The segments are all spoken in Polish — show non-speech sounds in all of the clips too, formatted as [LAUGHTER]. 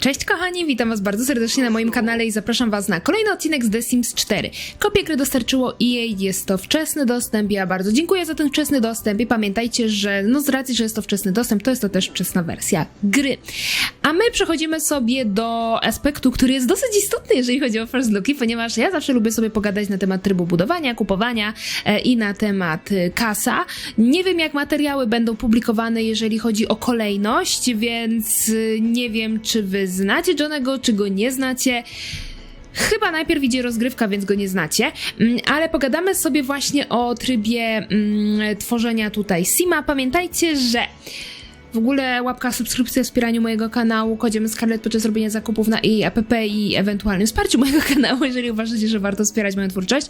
Cześć kochani, witam was bardzo serdecznie na moim kanale i zapraszam was na kolejny odcinek z The Sims 4. Kopię gry dostarczyło EA, jest to wczesny dostęp, ja bardzo dziękuję za ten wczesny dostęp i pamiętajcie, że no z racji, że jest to wczesny dostęp, to jest to też wczesna wersja gry. A my przechodzimy sobie do aspektu, który jest dosyć istotny, jeżeli chodzi o first looki, ponieważ ja zawsze lubię sobie pogadać na temat trybu budowania, kupowania e, i na temat e, kasa. Nie wiem jak materiały będą publikowane, jeżeli chodzi o kolejność, więc e, nie wiem, czy wy znacie Johnego, czy go nie znacie. Chyba najpierw idzie rozgrywka, więc go nie znacie, Mm, ale pogadamy sobie właśnie o trybie mm, tworzenia tutaj Sima. Pamiętajcie, że w ogóle łapka, subskrypcja, wspieraniu mojego kanału, kodziem Scarlett podczas robienia zakupów na jej app i ewentualnym wsparciu [LAUGHS] mojego kanału, jeżeli uważacie, że warto wspierać moją twórczość.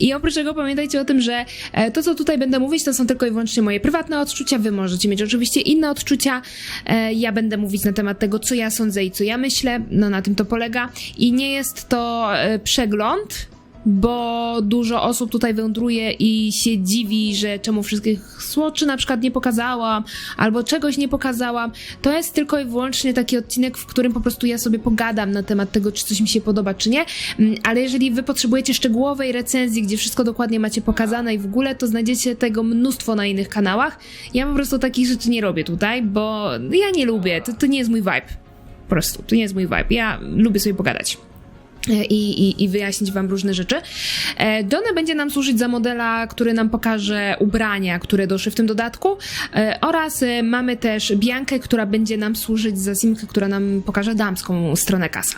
I oprócz tego pamiętajcie o tym, że e, to, co tutaj będę mówić, to są tylko i wyłącznie moje prywatne odczucia. Wy możecie mieć oczywiście inne odczucia. E, Ja będę mówić na temat tego, co ja sądzę i co ja myślę. No na tym to polega. I nie jest to e, przegląd, bo dużo osób tutaj wędruje i się dziwi, że czemu wszystkich słoczy na przykład nie pokazałam, albo czegoś nie pokazałam. To jest tylko i wyłącznie taki odcinek, w którym po prostu ja sobie pogadam na temat tego, czy coś mi się podoba, czy nie. Mm, Ale jeżeli wy potrzebujecie szczegółowej recenzji, gdzie wszystko dokładnie macie pokazane i w ogóle, to znajdziecie tego mnóstwo na innych kanałach. Ja po prostu takich rzeczy nie robię tutaj, bo ja nie lubię, to, to nie jest mój vibe. Po prostu, to nie jest mój vibe. Ja lubię sobie pogadać i, i, i wyjaśnić Wam różne rzeczy. E, Johnny będzie nam służyć za modela, który nam pokaże ubrania, które doszły w tym dodatku e, oraz e, mamy też Biankę, która będzie nam służyć za simkę, która nam pokaże damską stronę kasa.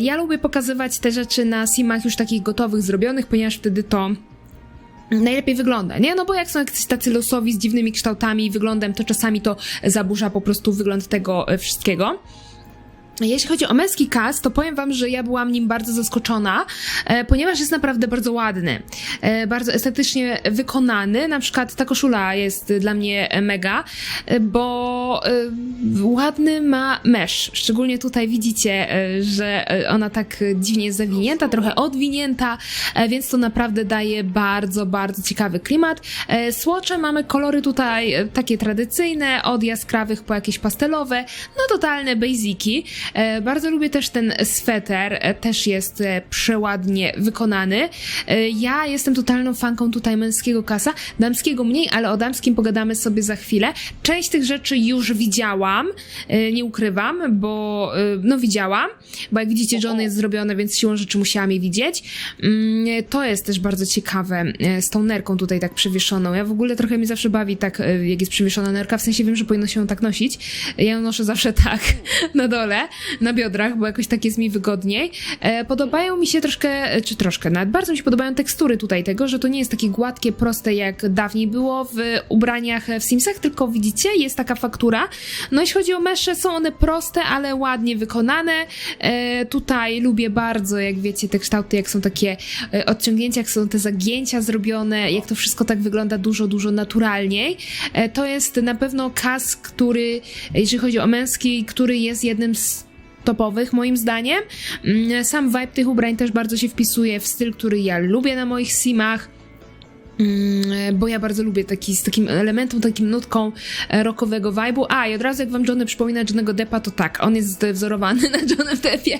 Ja lubię pokazywać te rzeczy na simach już takich gotowych, zrobionych, ponieważ wtedy to najlepiej wygląda, nie? No bo jak są jacyś tacy losowi z dziwnymi kształtami i wyglądem, to czasami to zaburza po prostu wygląd tego wszystkiego. Jeśli chodzi o męski cast, to powiem wam, że ja byłam nim bardzo zaskoczona, e, ponieważ jest naprawdę bardzo ładny, e, bardzo estetycznie wykonany. Na przykład ta koszula jest dla mnie mega, e, bo ładny ma mesh. Szczególnie tutaj widzicie, że ona tak dziwnie jest zawinięta, trochę odwinięta, więc to naprawdę daje bardzo, bardzo ciekawy klimat. Słocze mamy kolory tutaj takie tradycyjne, od jaskrawych po jakieś pastelowe, no totalne basiki. E, Bardzo lubię też ten sweter, e, też jest e, przeładnie wykonany. Ja jestem totalną fanką tutaj męskiego kasa, damskiego mniej, ale o damskim pogadamy sobie za chwilę. Część tych rzeczy już widziałam, nie ukrywam, bo no widziałam, bo jak widzicie, że one jest zrobione, więc siłą rzeczy musiałam je widzieć. Mm, To jest też bardzo ciekawe, z tą nerką tutaj tak przewieszoną. Ja w ogóle trochę mi zawsze bawi tak, jak jest przewieszona nerka, w sensie wiem, że powinno się ją tak nosić. Ja ją noszę zawsze tak, [LAUGHS] na dole, na biodrach, bo jakoś tak jest mi wygodniej. E, Podobają mi się troszkę, e, czy troszkę, nawet bardzo mi się podobają tekstury tutaj tego, że to nie jest takie gładkie, proste jak dawniej było w ubraniach w Simsach, tylko widzicie, jest taka faktura. No jeśli chodzi o mesze, są one proste, ale ładnie wykonane. E, tutaj lubię bardzo, jak wiecie, te kształty, jak są takie odciągnięcia, jak są te zagięcia zrobione, jak to wszystko tak wygląda dużo, dużo naturalniej. To jest na pewno kas, który, jeżeli chodzi o męski, który jest jednym z topowych moim zdaniem. Mm, Sam vibe tych ubrań też bardzo się wpisuje w styl, który ja lubię na moich simach. Mm, Bo ja bardzo lubię taki, z takim elementem, takim nutką e, rockowego vibe'u. A, i od razu jak wam Johnny przypomina Johnnego Deppa, to tak, on jest wzorowany [LAUGHS] na Johnem Deppie,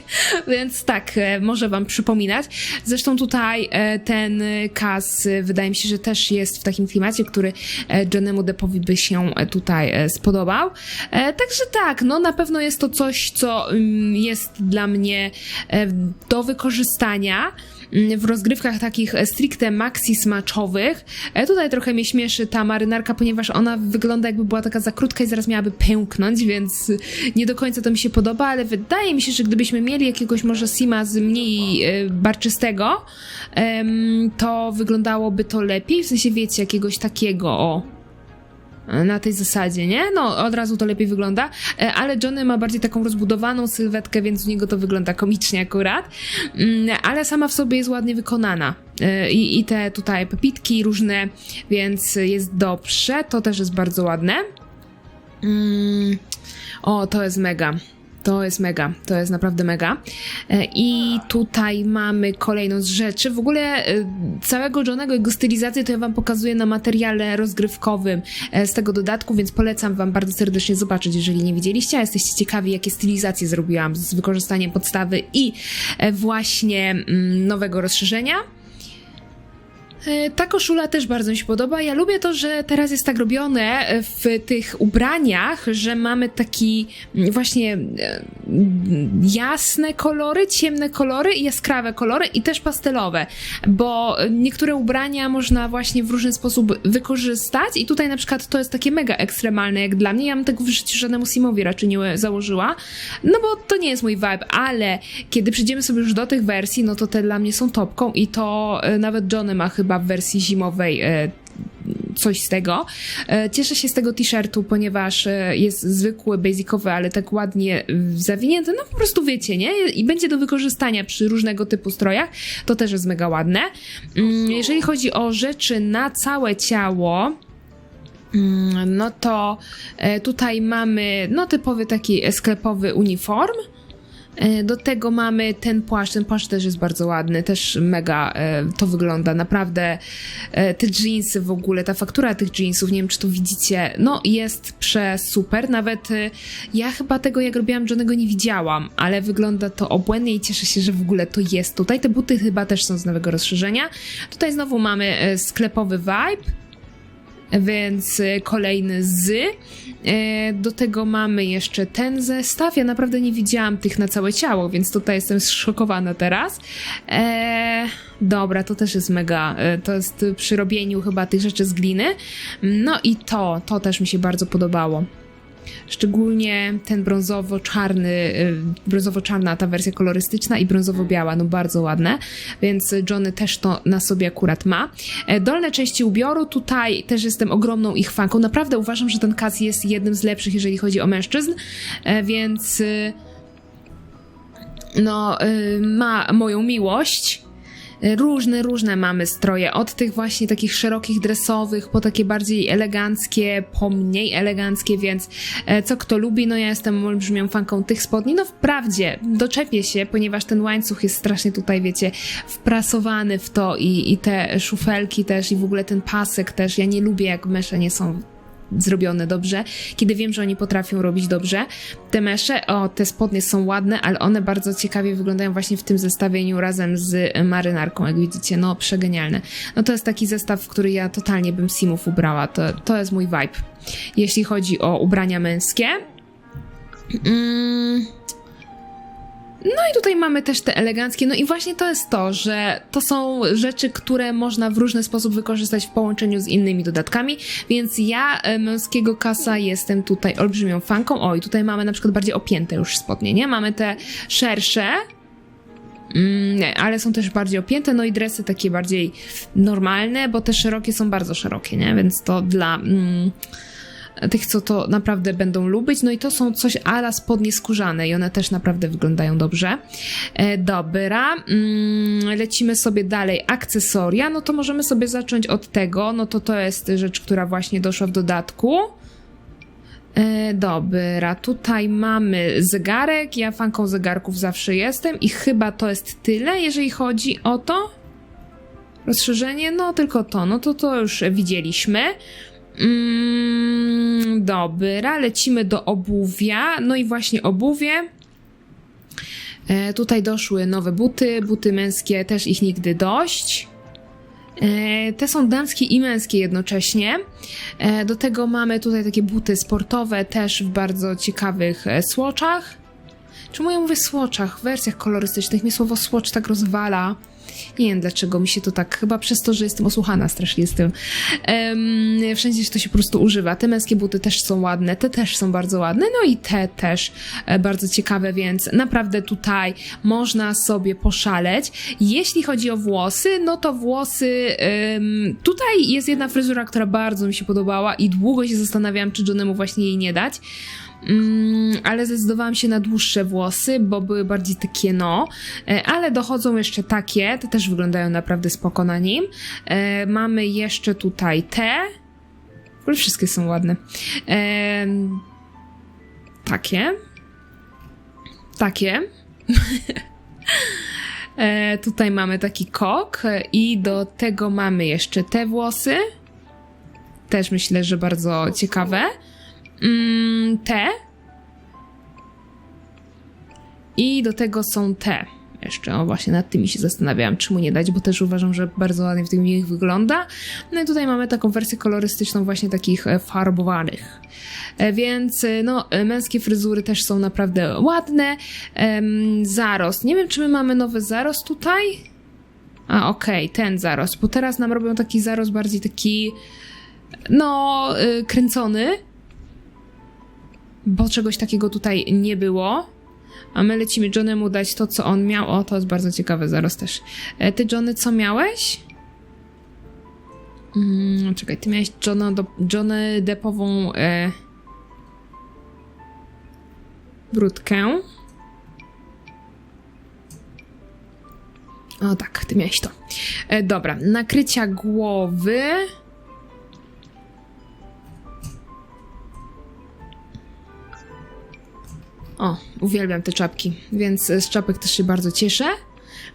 więc tak, e, może wam przypominać. Zresztą tutaj e, ten kas e, wydaje mi się, że też jest w takim klimacie, który e, Johnemu Deppowi by się e, tutaj e, spodobał. E, Także tak, no na pewno jest to coś, co mm, jest dla mnie e, do wykorzystania w rozgrywkach takich stricte maxi smaczowych. E, Tutaj trochę mnie śmieszy ta marynarka, ponieważ ona wygląda jakby była taka za krótka i zaraz miałaby pęknąć, więc nie do końca to mi się podoba, ale wydaje mi się, że gdybyśmy mieli jakiegoś może sima z mniej e, barczystego, to wyglądałoby to lepiej, w sensie wiecie, jakiegoś takiego, o, na tej zasadzie, nie? No, od razu to lepiej wygląda, E, ale Johnny ma bardziej taką rozbudowaną sylwetkę, więc u niego to wygląda komicznie akurat, Mm, ale sama w sobie jest ładnie wykonana. E, I, I te tutaj pepitki różne, więc jest dobrze, to też jest bardzo ładne. Mm, o, to jest mega. To jest mega, to jest naprawdę mega. E, I tutaj mamy kolejną z rzeczy. W ogóle e, całego Johnego, jego stylizację to ja wam pokazuję na materiale rozgrywkowym e, z tego dodatku, więc polecam wam bardzo serdecznie zobaczyć, jeżeli nie widzieliście, a jesteście ciekawi, jakie stylizacje zrobiłam z wykorzystaniem podstawy i właśnie mm, nowego rozszerzenia. E, Ta koszula też bardzo mi się podoba. Ja lubię to, że teraz jest tak robione w tych ubraniach, że mamy taki mm, właśnie e, jasne kolory, ciemne kolory i jaskrawe kolory i też pastelowe, bo niektóre ubrania można właśnie w różny sposób wykorzystać i tutaj na przykład to jest takie mega ekstremalne jak dla mnie. Ja bym tego w życiu żadnemu Simowi raczej nie założyła, no bo to nie jest mój vibe, ale kiedy przyjdziemy sobie już do tych wersji, no to te dla mnie są topką i to e, nawet Johnny ma chyba w wersji zimowej e, coś z tego. E, Cieszę się z tego t-shirtu, ponieważ e, jest zwykły, basicowy, ale tak ładnie zawinięty. No po prostu wiecie, nie? I będzie do wykorzystania przy różnego typu strojach. To też jest mega ładne. Mm, Jeżeli chodzi o rzeczy na całe ciało, mm, no to tutaj mamy no typowy taki sklepowy uniform. E, Do tego mamy ten płaszcz. Ten płaszcz też jest bardzo ładny, też mega e, to wygląda. Naprawdę e, te jeansy w ogóle, ta faktura tych jeansów, nie wiem czy to widzicie, no jest przesuper. Nawet ja chyba tego jak robiłam Johnego nie widziałam, ale wygląda to obłędnie i cieszę się, że w ogóle to jest tutaj. Te buty chyba też są z nowego rozszerzenia. Tutaj znowu mamy sklepowy vibe więc e, kolejny z. E, Do tego mamy jeszcze ten zestaw. Ja naprawdę nie widziałam tych na całe ciało, więc tutaj jestem zszokowana teraz. E, dobra, to też jest mega. e, To jest przy robieniu chyba tych rzeczy z gliny. No i to, to też mi się bardzo podobało. Szczególnie ten brązowo-czarny, y, brązowo-czarna ta wersja kolorystyczna i brązowo-biała, no bardzo ładne, więc Johnny też to na sobie akurat ma. E, Dolne części ubioru, tutaj też jestem ogromną ich fanką. Naprawdę uważam, że ten kas jest jednym z lepszych, jeżeli chodzi o mężczyzn, e, więc y, no, y, ma moją miłość. Różne, różne mamy stroje, od tych właśnie takich szerokich dresowych, po takie bardziej eleganckie, po mniej eleganckie, więc e, co kto lubi, no ja jestem olbrzymią fanką tych spodni. No wprawdzie, doczepię się, ponieważ ten łańcuch jest strasznie tutaj, wiecie, wprasowany w to i, i te szufelki też i w ogóle ten pasek też. Ja nie lubię, jak mesze nie są zrobione dobrze, kiedy wiem, że oni potrafią robić dobrze. Te mesze, o, te spodnie są ładne, ale one bardzo ciekawie wyglądają właśnie w tym zestawieniu razem z marynarką, jak widzicie, no przegenialne. No to jest taki zestaw, w który ja totalnie bym simów ubrała, to, to jest mój vibe. Jeśli chodzi o ubrania męskie. Mm. No i tutaj mamy też te eleganckie. No i właśnie to jest to, że to są rzeczy, które można w różny sposób wykorzystać w połączeniu z innymi dodatkami, więc ja e, męskiego kasa jestem tutaj olbrzymią fanką. O, i tutaj mamy na przykład bardziej opięte już spodnie, nie? Mamy te szersze, Mm, ale są też bardziej opięte, no i dresy takie bardziej normalne, bo te szerokie są bardzo szerokie, nie? Więc to dla mm, tych, co to naprawdę będą lubić. No i to są coś ala spodnie skórzane i one też naprawdę wyglądają dobrze. E, dobra, mm, lecimy sobie dalej. Akcesoria, no to możemy sobie zacząć od tego, no to to jest rzecz, która właśnie doszła w dodatku. E, dobra, tutaj mamy zegarek. Ja fanką zegarków zawsze jestem i chyba to jest tyle, jeżeli chodzi o to. Rozszerzenie, no tylko to, no to to już widzieliśmy. Mm, dobra, lecimy do obuwia. No i właśnie obuwie. E, tutaj doszły nowe buty, buty męskie, też ich nigdy dość. E, Te są damskie i męskie jednocześnie. E, Do tego mamy tutaj takie buty sportowe, też w bardzo ciekawych e, słoczach. Czemu ja mówię słoczach? W wersjach kolorystycznych mnie słowo słocz tak rozwala. Nie wiem dlaczego mi się to tak, chyba przez to, że jestem osłuchana strasznie z tym. Em, wszędzie się to się po prostu używa. Te męskie buty też są ładne, te też są bardzo ładne, no i te też e, bardzo ciekawe, więc naprawdę tutaj można sobie poszaleć. Jeśli chodzi o włosy, no to włosy, em, tutaj jest jedna fryzura, która bardzo mi się podobała i długo się zastanawiałam, czy Johnemu właśnie jej nie dać. Mm, ale zdecydowałam się na dłuższe włosy, bo były bardziej takie no, e, ale dochodzą jeszcze takie, te też wyglądają naprawdę spoko na nim. E, mamy jeszcze tutaj te, w ogóle wszystkie są ładne. E, takie. takie. [LAUGHS] e, tutaj mamy taki kok i do tego mamy jeszcze te włosy. Też myślę, że bardzo ciekawe. Mm, te. I do tego są te. Jeszcze, o właśnie nad tymi się zastanawiałam, czemu nie dać, bo też uważam, że bardzo ładnie w tych nich wygląda. No i tutaj mamy taką wersję kolorystyczną właśnie takich e, farbowanych. E, Więc e, no, męskie fryzury też są naprawdę ładne. Em, zarost. Nie wiem, czy my mamy nowy zarost tutaj? A, okej, ten zarost, bo teraz nam robią taki zarost bardziej taki, no, kręcony. Bo czegoś takiego tutaj nie było. A my lecimy Johnemu dać to, co on miał. O, to jest bardzo ciekawy zaraz też. E, ty, Johnny, co miałeś? Mm, czekaj, ty miałeś Johna do, Johnny Depową e, brudkę. O tak, ty miałeś to. E, dobra, nakrycia głowy. O, uwielbiam te czapki, więc z czapek też się bardzo cieszę.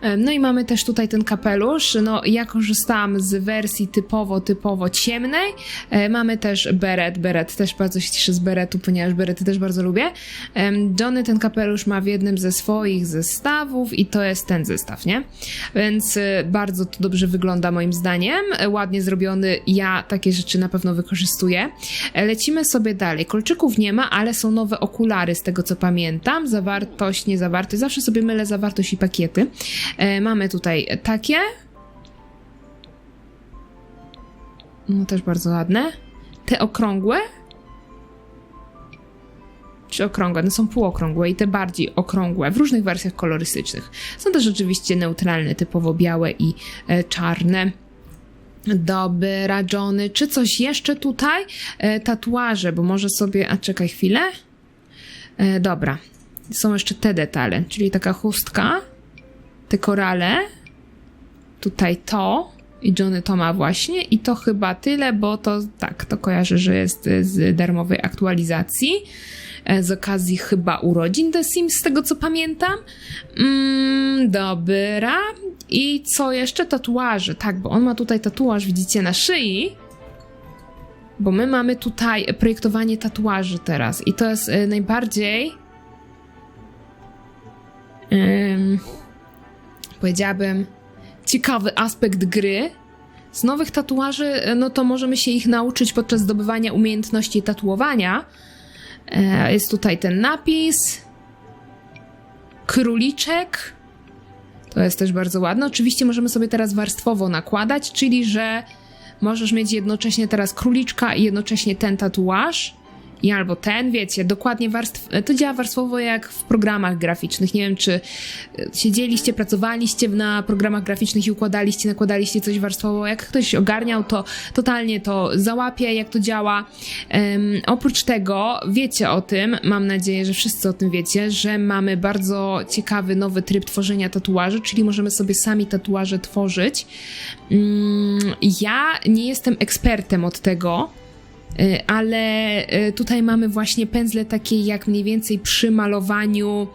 E, No i mamy też tutaj ten kapelusz. No, ja korzystałam z wersji typowo, typowo ciemnej. E, Mamy też beret. Beret też bardzo się cieszę z beretu, ponieważ berety też bardzo lubię. Johnny ten kapelusz ma w jednym ze swoich zestawów i to jest ten zestaw, nie? Więc e, bardzo to dobrze wygląda moim zdaniem. Ładnie zrobiony. Ja takie rzeczy na pewno wykorzystuję. Lecimy sobie dalej. Kolczyków nie ma, ale są nowe okulary z tego co pamiętam. Zawartość, nie zawartość. Zawsze sobie mylę zawartość i pakiety. E, mamy tutaj takie. No też bardzo ładne. Te okrągłe. Czy okrągłe? No są półokrągłe i te bardziej okrągłe w różnych wersjach kolorystycznych. Są też oczywiście neutralne, typowo białe i e, czarne. Dobra, Johnny. Czy coś jeszcze tutaj? E, tatuaże, bo może sobie. A czekaj chwilę. E, dobra. Są jeszcze te detale, czyli taka chustka, te korale. Tutaj to. I Johnny to ma właśnie. I to chyba tyle, bo to tak, to kojarzę, że jest z darmowej aktualizacji. E, Z okazji chyba urodzin The Sims, z tego co pamiętam. Mm, dobra. I co jeszcze? Tatuaże. Tak, bo on ma tutaj tatuaż, widzicie, na szyi. Bo my mamy tutaj projektowanie tatuaży teraz. I to jest e, najbardziej. em, powiedziałabym, ciekawy aspekt gry. Z nowych tatuaży, e, no to możemy się ich nauczyć podczas zdobywania umiejętności tatuowania. E, Jest tutaj ten napis. Króliczek. To jest też bardzo ładne. Oczywiście możemy sobie teraz warstwowo nakładać, czyli że możesz mieć jednocześnie teraz króliczka i jednocześnie ten tatuaż. I albo ten, wiecie, dokładnie warstw... To działa warstwowo jak w programach graficznych. Nie wiem, czy e, siedzieliście, pracowaliście na programach graficznych i układaliście, nakładaliście coś warstwowo. Jak ktoś ogarniał, to totalnie to załapie, jak to działa. Em, oprócz tego, wiecie o tym, mam nadzieję, że wszyscy o tym wiecie, że mamy bardzo ciekawy nowy tryb tworzenia tatuaży, czyli możemy sobie sami tatuaże tworzyć. Mm, ja nie jestem ekspertem od tego, ale y, tutaj mamy właśnie pędzle takie jak mniej więcej przy malowaniu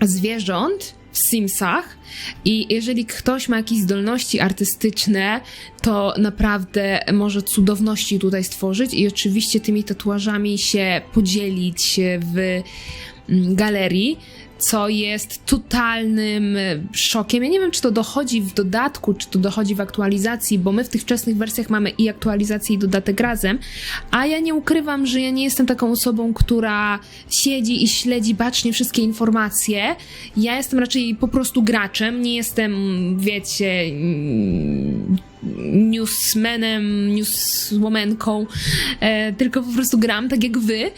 zwierząt w Simsach. I jeżeli ktoś ma jakieś zdolności artystyczne, to naprawdę może cudowności tutaj stworzyć i oczywiście tymi tatuażami się podzielić w mm, galerii co jest totalnym e, szokiem. Ja nie wiem, czy to dochodzi w dodatku, czy to dochodzi w aktualizacji, bo my w tych wczesnych wersjach mamy i aktualizację, i dodatek razem, a ja nie ukrywam, że ja nie jestem taką osobą, która siedzi i śledzi bacznie wszystkie informacje. Ja jestem raczej po prostu graczem, nie jestem, wiecie, newsmanem, newswomanką, e, tylko po prostu gram tak jak wy,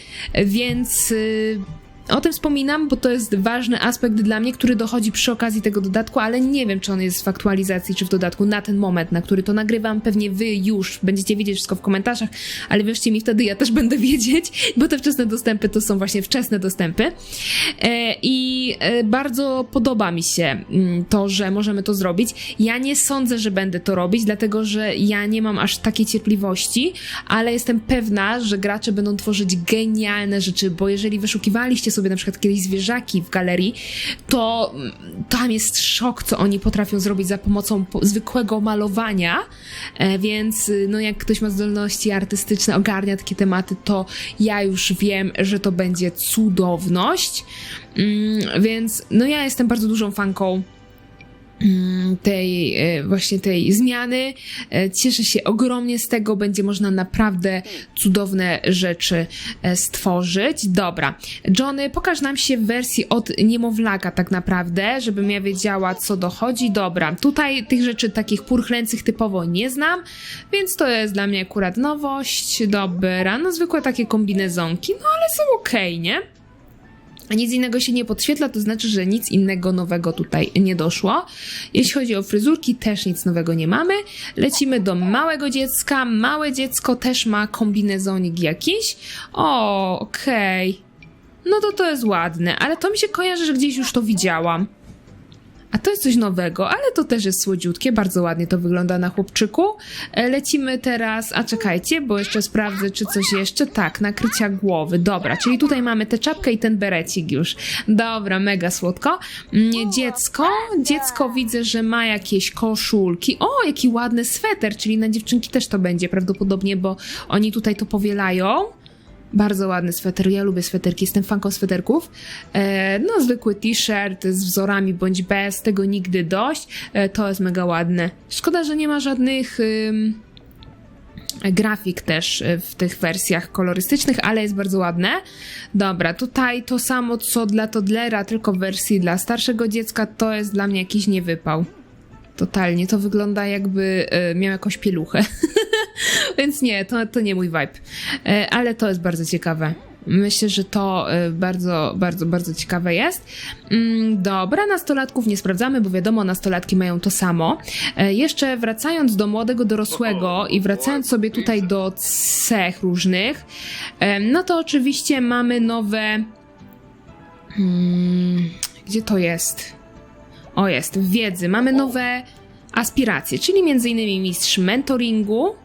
więc y, o tym wspominam, bo to jest ważny aspekt dla mnie, który dochodzi przy okazji tego dodatku, ale nie wiem, czy on jest w aktualizacji, czy w dodatku na ten moment, na który to nagrywam. Pewnie wy już będziecie wiedzieć wszystko w komentarzach, ale wierzcie mi, wtedy ja też [LAUGHS] będę wiedzieć, bo te wczesne dostępy to są właśnie wczesne dostępy. E, I e, bardzo podoba mi się mm, to, że możemy to zrobić. Ja nie sądzę, że będę to robić, dlatego że ja nie mam aż takiej cierpliwości, ale jestem pewna, że gracze będą tworzyć genialne rzeczy, bo jeżeli wyszukiwaliście sobie na przykład kiedyś zwierzaki w galerii, to mm, tam jest szok, co oni potrafią zrobić za pomocą po- zwykłego malowania, e, więc y, no jak ktoś ma zdolności artystyczne, ogarnia takie tematy, to ja już wiem, że to będzie cudowność, mm, więc no ja jestem bardzo dużą fanką tej e, właśnie tej zmiany. E, Cieszę się ogromnie z tego, będzie można naprawdę cudowne rzeczy e, stworzyć. Dobra, Johnny, pokaż nam się w wersji od niemowlaka tak naprawdę, żebym ja wiedziała co dochodzi. Dobra, tutaj tych rzeczy takich purchlęcych typowo nie znam, więc to jest dla mnie akurat nowość. Dobra, no zwykłe takie kombinezonki, no ale są okej, nie? Nic innego się nie podświetla, to znaczy, że nic innego nowego tutaj nie doszło. Jeśli chodzi o fryzurki, też nic nowego nie mamy. Lecimy do małego dziecka. Małe dziecko też ma kombinezonik jakiś. O, okej. No to to jest ładne, ale to mi się kojarzy, że gdzieś już to widziałam. A to jest coś nowego, ale to też jest słodziutkie, bardzo ładnie to wygląda na chłopczyku. E, Lecimy teraz, a czekajcie, bo jeszcze sprawdzę, czy coś jeszcze. Tak, nakrycia głowy, dobra, czyli tutaj mamy tę czapkę i ten berecik już. Dobra, mega słodko. Mm, Dziecko, dziecko widzę, że ma jakieś koszulki. O, jaki ładny sweter, czyli na dziewczynki też to będzie prawdopodobnie, bo oni tutaj to powielają. Bardzo ładny sweter. Ja lubię sweterki, jestem fanką sweterków. E, no, zwykły t-shirt z wzorami bądź bez, tego nigdy dość. E, to jest mega ładne. Szkoda, że nie ma żadnych. Grafik też y, w tych wersjach kolorystycznych, ale jest bardzo ładne. Dobra, tutaj to samo co dla toddlera, tylko w wersji dla starszego dziecka, to jest dla mnie jakiś niewypał. Totalnie, to wygląda jakby miał jakąś pieluchę. [LAUGHS] [LAUGHS] Więc nie, to, to nie mój vibe. E, ale to jest bardzo ciekawe. Myślę, że to e, bardzo, bardzo, bardzo ciekawe jest. Mm, Dobra, nastolatków nie sprawdzamy, bo wiadomo, nastolatki mają to samo. E, Jeszcze wracając do młodego dorosłego i wracając sobie tutaj do cech różnych, no to oczywiście mamy nowe. Hmm, gdzie to jest? O, jest, wiedzy. Mamy nowe aspiracje, czyli m.in. mistrz mentoringu,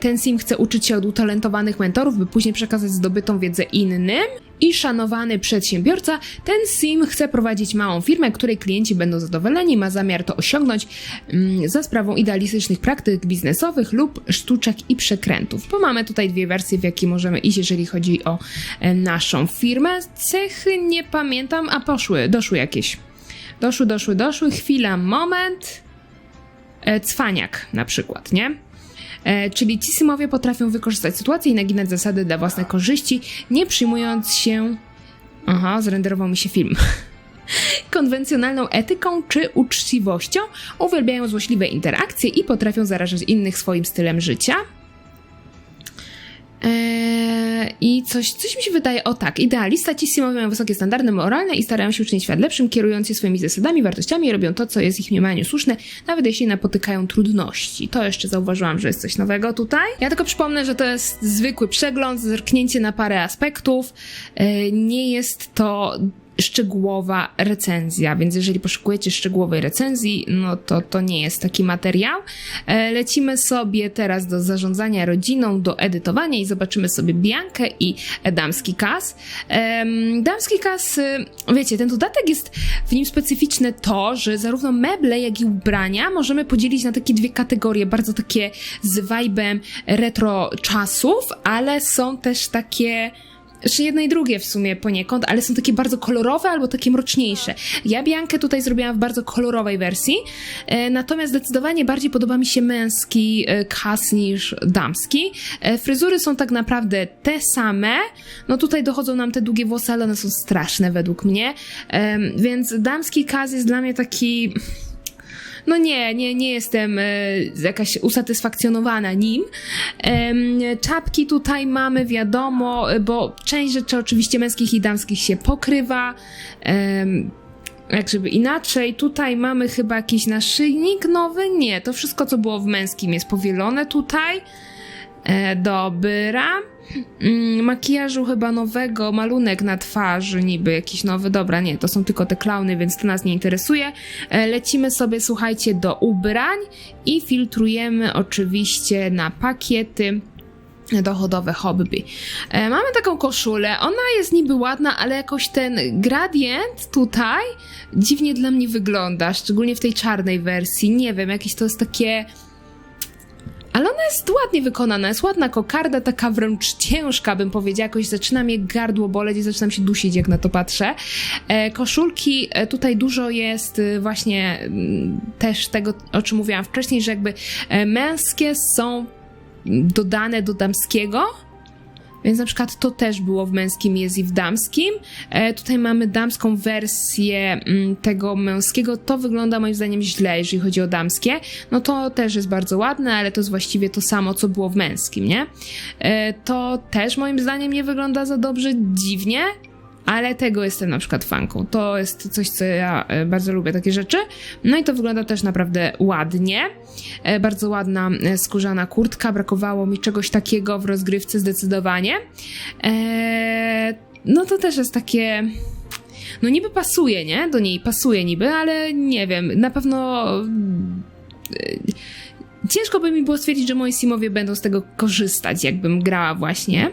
Ten sim chce uczyć się od utalentowanych mentorów, by później przekazać zdobytą wiedzę innym. I szanowany przedsiębiorca, ten sim chce prowadzić małą firmę, której klienci będą zadowoleni, ma zamiar to osiągnąć za sprawą idealistycznych praktyk biznesowych lub sztuczek i przekrętów. Bo mamy tutaj dwie wersje, w jakie możemy iść, jeżeli chodzi o e, naszą firmę. Cechy nie pamiętam, a poszły, doszły jakieś. Doszły, doszły, doszły. Chwila, moment. E, cwaniak na przykład, nie? E, czyli ci symowie potrafią wykorzystać sytuację i naginać zasady dla własnej korzyści, nie przyjmując się. Aha, zrenderował mi się film. [LAUGHS] Konwencjonalną etyką czy uczciwością, uwielbiają złośliwe interakcje i potrafią zarażać innych swoim stylem życia. Eee, I coś, coś mi się wydaje, o tak, idealista, ci simowie mają wysokie standardy moralne i starają się uczynić świat lepszym, kierując się swoimi zasadami, wartościami i robią to, co jest ich mniemaniu słuszne, nawet jeśli napotykają trudności. To jeszcze zauważyłam, że jest coś nowego tutaj. Ja tylko przypomnę, że to jest zwykły przegląd, zerknięcie na parę aspektów. Eee, nie jest to szczegółowa recenzja, więc jeżeli poszukujecie szczegółowej recenzji, no to to nie jest taki materiał. E, Lecimy sobie teraz do zarządzania rodziną, do edytowania i zobaczymy sobie Biankę i damski kas. Damski kas, y, wiecie, ten dodatek jest w nim specyficzne to, że zarówno meble, jak i ubrania możemy podzielić na takie dwie kategorie, bardzo takie z vibe'em retro czasów, ale są też takie znaczy jedno i drugie w sumie poniekąd, ale są takie bardzo kolorowe albo takie mroczniejsze. Ja Biankę tutaj zrobiłam w bardzo kolorowej wersji, e, natomiast zdecydowanie bardziej podoba mi się męski e, kas niż damski. E, fryzury są tak naprawdę te same, no tutaj dochodzą nam te długie włosy, ale one są straszne według mnie, e, więc damski kas jest dla mnie taki no nie, nie, nie jestem e, jakaś usatysfakcjonowana nim. Czapki tutaj mamy, wiadomo, bo część rzeczy oczywiście męskich i damskich się pokrywa. Jak żeby inaczej, tutaj mamy chyba jakiś naszyjnik nowy? Nie, to wszystko co było w męskim jest powielone tutaj. E, dobra. Mm, makijażu chyba nowego, malunek na twarzy, niby jakiś nowy. Dobra, nie, to są tylko te klauny, więc to nas nie interesuje. E, lecimy sobie, słuchajcie, do ubrań i filtrujemy oczywiście na pakiety. dochodowe hobby. E, mamy taką koszulę, ona jest niby ładna, ale jakoś ten gradient tutaj dziwnie dla mnie wygląda, szczególnie w tej czarnej wersji. Nie wiem, jakieś to jest takie... Ale ona jest ładnie wykonana, jest ładna kokarda, taka wręcz ciężka, bym powiedziała, jakoś zaczyna mnie gardło boleć i zaczynam się dusić, jak na to patrzę. E, koszulki, e, tutaj dużo jest e, właśnie mm, też tego, o czym mówiłam wcześniej, że jakby e, męskie są dodane do damskiego. Więc na przykład to też było w męskim, jest i w damskim. E, tutaj mamy damską wersję mm, tego męskiego. To wygląda moim zdaniem źle, jeżeli chodzi o damskie. No to też jest bardzo ładne, ale to jest właściwie to samo, co było w męskim, nie? E, to też moim zdaniem nie wygląda za dobrze, dziwnie. Ale tego jestem na przykład fanką. To jest coś, co ja e, bardzo lubię, takie rzeczy. No i to wygląda też naprawdę ładnie. E, Bardzo ładna e, skórzana kurtka. Brakowało mi czegoś takiego w rozgrywce zdecydowanie. No to też jest takie. No niby pasuje, nie? Do niej pasuje niby, ale nie wiem. Na pewno. Ciężko by mi było stwierdzić, że moi simowie będą z tego korzystać, jakbym grała właśnie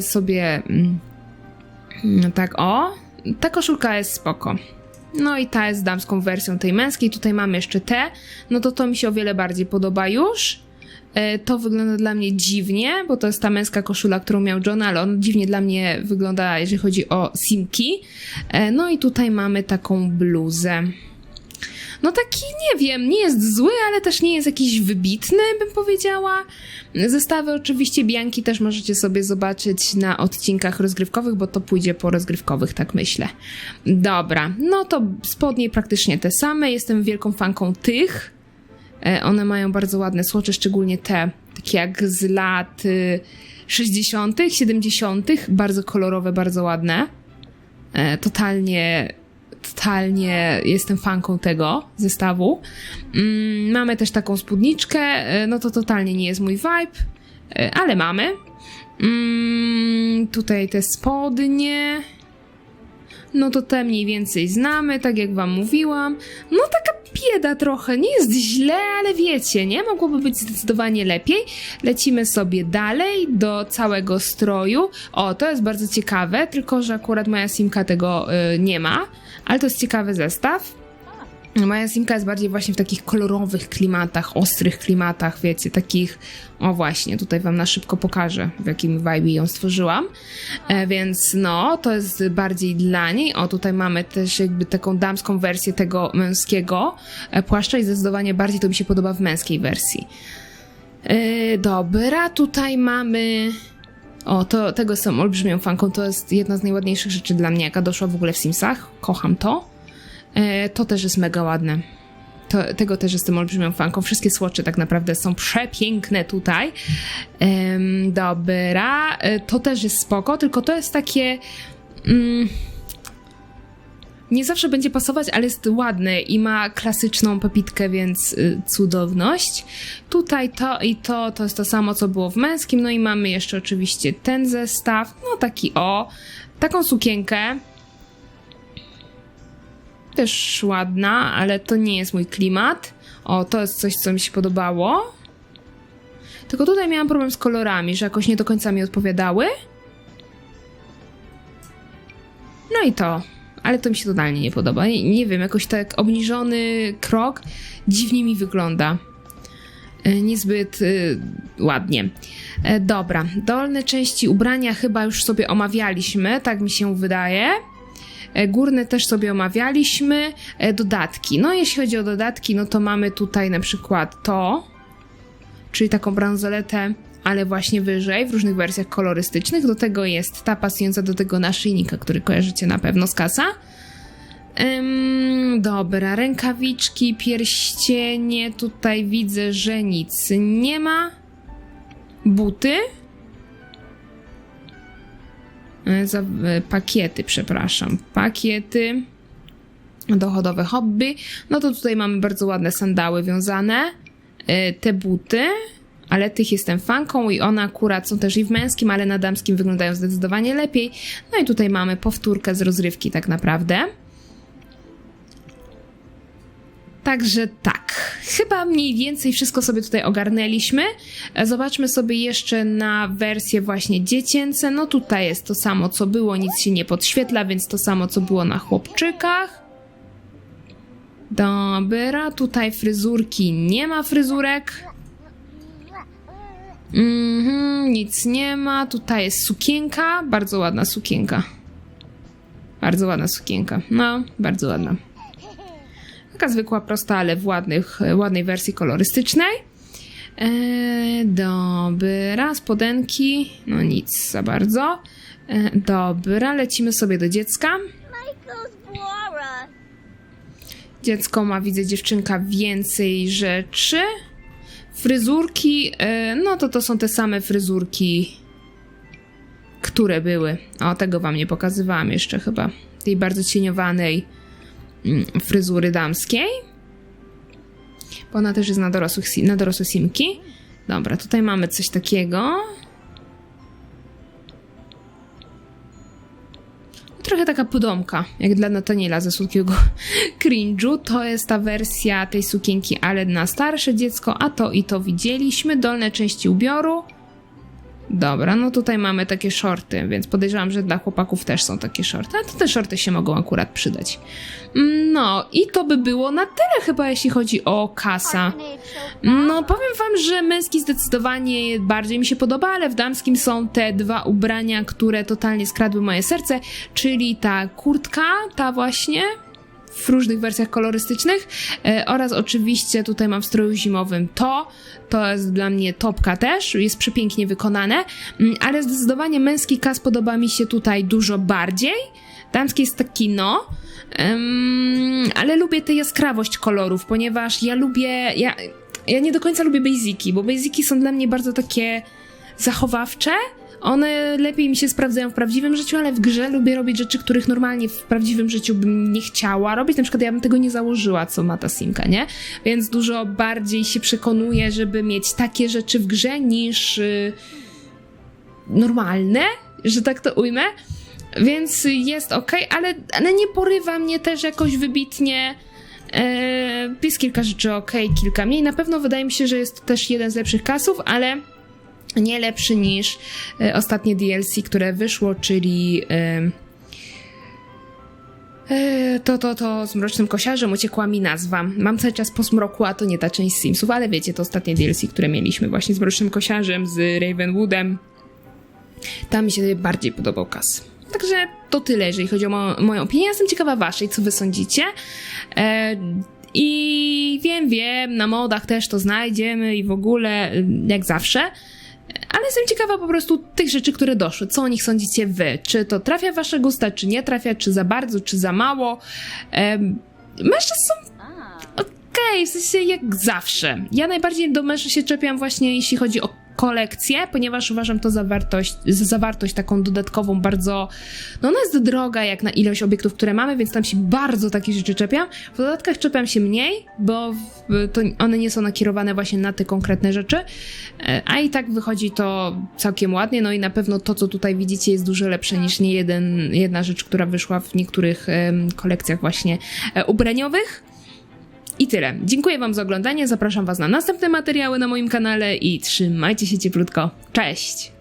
sobie. No tak, o. Ta koszulka jest spoko. No i ta jest damską wersją tej męskiej. Tutaj mamy jeszcze te. No to to mi się o wiele bardziej podoba już. E, To wygląda dla mnie dziwnie, bo to jest ta męska koszula, którą miał John, ale on dziwnie dla mnie wygląda, jeżeli chodzi o simki. E, No i tutaj mamy taką bluzę. No taki, nie wiem, nie jest zły, ale też nie jest jakiś wybitny, bym powiedziała. Zestawy oczywiście Bianki też możecie sobie zobaczyć na odcinkach rozgrywkowych, bo to pójdzie po rozgrywkowych, tak myślę. Dobra, no to spodnie praktycznie te same. Jestem wielką fanką tych. E, One mają bardzo ładne słocze, szczególnie te, takie jak z lat y, 60., 70., bardzo kolorowe, bardzo ładne. E, Totalnie, totalnie jestem fanką tego zestawu. Mm, mamy też taką spódniczkę, e, no to totalnie nie jest mój vibe, e, ale mamy. Mm, tutaj te spodnie. No to te mniej więcej znamy, tak jak wam mówiłam. No taka bieda trochę, nie jest źle, ale wiecie, nie? Mogłoby być zdecydowanie lepiej. Lecimy sobie dalej do całego stroju. O, to jest bardzo ciekawe, tylko że akurat moja simka tego y, nie ma, ale to jest ciekawy zestaw. Moja simka jest bardziej właśnie w takich kolorowych klimatach, ostrych klimatach, wiecie, takich, o właśnie, tutaj wam na szybko pokażę, w jakim vibe ją stworzyłam. E, więc no, to jest bardziej dla niej. O, tutaj mamy też jakby taką damską wersję tego męskiego e, płaszcza i zdecydowanie bardziej to mi się podoba w męskiej wersji. E, dobra, tutaj mamy... O, to, tego jestem olbrzymią fanką, to jest jedna z najładniejszych rzeczy dla mnie, jaka doszła w ogóle w Simsach. Kocham to. E, to też jest mega ładne. To, tego też jestem olbrzymią fanką. Wszystkie słocze tak naprawdę są przepiękne tutaj. Dobra, e, to też jest spoko, tylko to jest takie. Mm, nie zawsze będzie pasować, ale jest ładne i ma klasyczną pepitkę, więc y, cudowność. Tutaj to i to, to jest to samo, co było w męskim. No i mamy jeszcze oczywiście ten zestaw. No taki o, taką sukienkę też ładna, ale to nie jest mój klimat. O, to jest coś, co mi się podobało. Tylko tutaj miałam problem z kolorami, że jakoś nie do końca mi odpowiadały. No i to. Ale to mi się totalnie nie podoba. Nie, nie wiem, jakoś tak obniżony krok dziwnie mi wygląda. E, Niezbyt y, ładnie. E, dobra, dolne części ubrania chyba już sobie omawialiśmy, tak mi się wydaje. E, Górne też sobie omawialiśmy. Dodatki. No, jeśli chodzi o dodatki, no to mamy tutaj na przykład to, czyli taką bransoletę, ale właśnie wyżej, w różnych wersjach kolorystycznych. Do tego jest ta pasująca do tego naszyjnika, który kojarzycie na pewno z kasa. Ym, dobra, rękawiczki, pierścienie. Tutaj widzę, że nic nie ma. Buty. E, za, e, pakiety, przepraszam. Pakiety. Dochodowe hobby. No to tutaj mamy bardzo ładne sandały wiązane. E, Te buty. Ale tych jestem fanką i one akurat są też i w męskim, ale na damskim wyglądają zdecydowanie lepiej. No i tutaj mamy powtórkę z rozrywki tak naprawdę. także tak. Chyba mniej więcej wszystko sobie tutaj ogarnęliśmy. Zobaczmy sobie jeszcze na wersje właśnie dziecięce. No tutaj jest to samo, co było, nic się nie podświetla, więc to samo, co było na chłopczykach. Dobra, tutaj fryzurki nie ma fryzurek. Mhm, nic nie ma. Tutaj jest sukienka, bardzo ładna sukienka. Bardzo ładna sukienka. No, bardzo ładna. Taka zwykła, prosta, ale w ładnych, ładnej wersji kolorystycznej. Eee, dobra, spodenki. No nic za bardzo. E, dobra, lecimy sobie do dziecka. Dziecko ma, widzę, dziewczynka więcej rzeczy. Fryzurki, e, no to to są te same fryzurki, które były. O, tego wam nie pokazywałam jeszcze chyba. Tej bardzo cieniowanej mm, fryzury damskiej. Bo ona też jest na, dorosłych, na dorosłe simki. Dobra, tutaj mamy coś takiego. Trochę taka podomka, jak dla Nataniela ze słodkiego [LAUGHS] cringe'u. To jest ta wersja tej sukienki, ale na starsze dziecko, a to i to widzieliśmy. Dolne części ubioru. Dobra, no tutaj mamy takie shorty, więc podejrzewam, że dla chłopaków też są takie shorty, a to te shorty się mogą akurat przydać. No i to by było na tyle chyba, jeśli chodzi o kasa. No, powiem wam, że męski zdecydowanie bardziej mi się podoba, ale w damskim są te dwa ubrania, które totalnie skradły moje serce, czyli ta kurtka, ta właśnie, w różnych wersjach kolorystycznych e, oraz oczywiście tutaj mam w stroju zimowym to, to jest dla mnie topka też, jest przepięknie wykonane, Mm, ale zdecydowanie męski kas podoba mi się tutaj dużo bardziej, damski jest taki no, ale lubię tę jaskrawość kolorów, ponieważ ja lubię. Ja, ja nie do końca lubię basiki, bo basiki są dla mnie bardzo takie zachowawcze. One lepiej mi się sprawdzają w prawdziwym życiu, ale w grze lubię robić rzeczy, których normalnie w prawdziwym życiu bym nie chciała robić. Na przykład ja bym tego nie założyła, co ma ta simka, nie? Więc dużo bardziej się przekonuję, żeby mieć takie rzeczy w grze niż y, normalne, że tak to ujmę. Więc jest ok, ale, ale nie porywa mnie też jakoś wybitnie. E, jest kilka rzeczy ok, kilka mniej. Na pewno wydaje mi się, że jest to też jeden z lepszych kasów, ale nie lepszy niż e, ostatnie DLC, które wyszło, czyli e, e, to, to, to z Mrocznym Kosiarzem uciekła mi nazwa. Mam cały czas po zmroku, a to nie ta część Simsów, ale wiecie, to ostatnie DLC, które mieliśmy właśnie z Mrocznym Kosiarzem, z Ravenwoodem. Tam mi się bardziej podobał kas. Także to tyle, jeżeli chodzi o mo- moją opinię. Jestem ciekawa waszej, co wy sądzicie. E, I wiem, wiem, na modach też to znajdziemy i w ogóle, jak zawsze. Ale jestem ciekawa po prostu tych rzeczy, które doszły. Co o nich sądzicie wy? Czy to trafia w wasze gusta, czy nie trafia, czy za bardzo, czy za mało? Em, mężczyzn są okej, w sensie jak zawsze. Ja najbardziej do mężczyzn się czepiam właśnie jeśli chodzi o kolekcję, ponieważ uważam to za wartość, za zawartość taką dodatkową bardzo, no ona jest droga jak na ilość obiektów, które mamy, więc tam się bardzo takich rzeczy czepiam. W dodatkach czepiam się mniej, bo to one nie są nakierowane właśnie na te konkretne rzeczy, E, a i tak wychodzi to całkiem ładnie, no i na pewno to, co tutaj widzicie jest dużo lepsze niż nie jeden, jedna rzecz, która wyszła w niektórych kolekcjach właśnie e, ubraniowych. I tyle. Dziękuję Wam za oglądanie. Zapraszam Was na następne materiały na moim kanale i trzymajcie się cieplutko. Cześć!